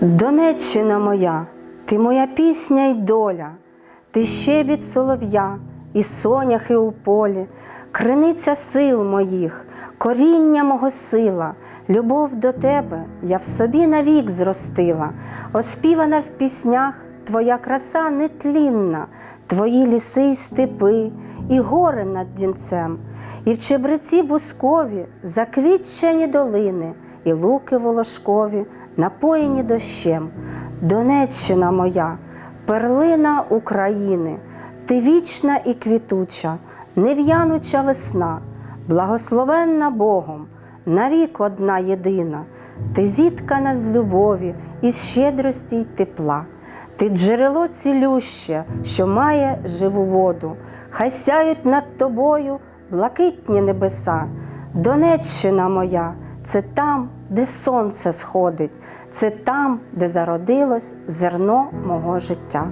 Донеччина моя, ти моя пісня й доля, ти щебіт солов'я і соняхи у полі, криниця сил моїх, коріння мого сила, любов до тебе я в собі навік зростила, оспівана в піснях твоя краса нетлінна, твої ліси й степи, і гори над дінцем, і в чебриці бускові заквітчені долини і луки волошкові, напоєні дощем. Донеччина моя, перлина України, ти вічна і квітуча, нев'януча весна, благословенна Богом, навік одна єдина, ти зіткана з любові, із щедрості й тепла. Ти джерело цілюще, що має живу воду, хай сяють над тобою блакитні небеса. Донеччина моя, це там, де сонце сходить, це там, де зародилось зерно мого життя.